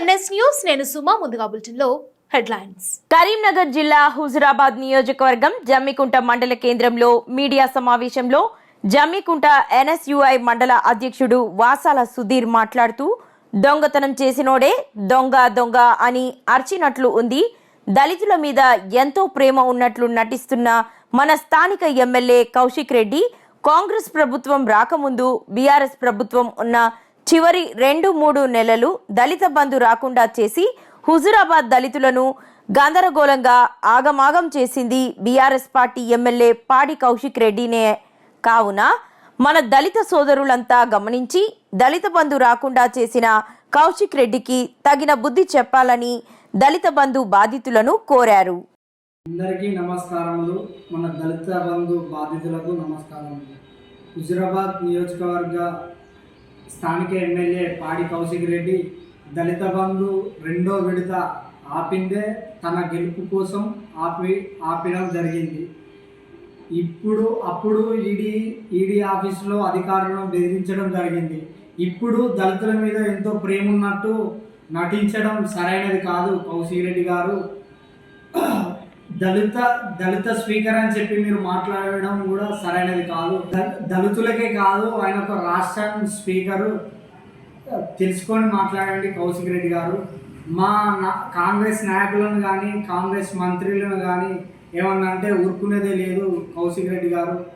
NS news నేను సుమా ముందుగా బులెటిన్లో హెడ్లైన్స్. కరీంనగర్ జిల్లా హుజురాబాద్ నియోజకవర్గం జమ్మికుంట మండల కేంద్రంలో మీడియా సమావేశంలో జమ్మికుంట ఎన్ఎస్యుఐ మండల అధ్యక్షుడు వాసాల సుధీర్ మాట్లాడుతూ దొంగతనం చేసినోడే దొంగ దొంగ అని అర్చినట్లు ఉంది. దళితుల మీద ఎంతో ప్రేమ ఉన్నట్లు నటిస్తున్న మన స్థానిక ఎమ్మెల్యే కౌశిక్ రెడ్డి కాంగ్రెస్ ప్రభుత్వం రాకముందు బీఆర్ఎస్ ప్రభుత్వం ఉన్న చివరి రెండు మూడు నెలలు దళిత బంధు రాకుండా చేసి హుజురాబాద్ దళితులను గందరగోళంగా ఆగమాగం చేసింది బీఆర్ఎస్ పార్టీ ఎమ్మెల్యే పాడి కౌశిక్ రెడ్డినే. కావున మన దళిత సోదరులంతా గమనించి దళిత బంధు రాకుండా చేసిన కౌశిక్ రెడ్డికి తగిన బుద్ధి చెప్పాలని దళిత బంధు బాధితులను కోరారు. అందరికీ నమస్కారములు. మన దళిత బంధు బాధితులకు నమస్కారములు. హుజురాబాద్ నియోజకవర్గ స్థానిక ఎమ్మెల్యే పాడి కౌశిక్ రెడ్డి దళిత బంధు రెండో విడత ఆపిందే తన గెలుపు కోసం ఆపి ఆపడం జరిగింది. ఇప్పుడు అప్పుడు ఈడీ ఈడీ ఆఫీసులో అధికారులను బెదిరించడం జరిగింది. ఇప్పుడు దళితుల మీద ఎంతో ప్రేమ ఉన్నట్టు నటించడం సరైనది కాదు కౌశిక్ రెడ్డి గారు. దళిత దళిత స్పీకర్ అని చెప్పి మీరు మాట్లాడడం కూడా సరైనది కాదు. దళితులకే కాదు ఆయన ఒక రాష్ట్ర స్పీకరు. తెలుసుకొని మాట్లాడండి కౌశిక్ రెడ్డి గారు. మా నా- కాంగ్రెస్ నాయకులను కానీ కాంగ్రెస్ మంత్రులను కానీ ఏమన్నా అంటే ఊరుకునేదే లేదు కౌశిక్ రెడ్డి గారు.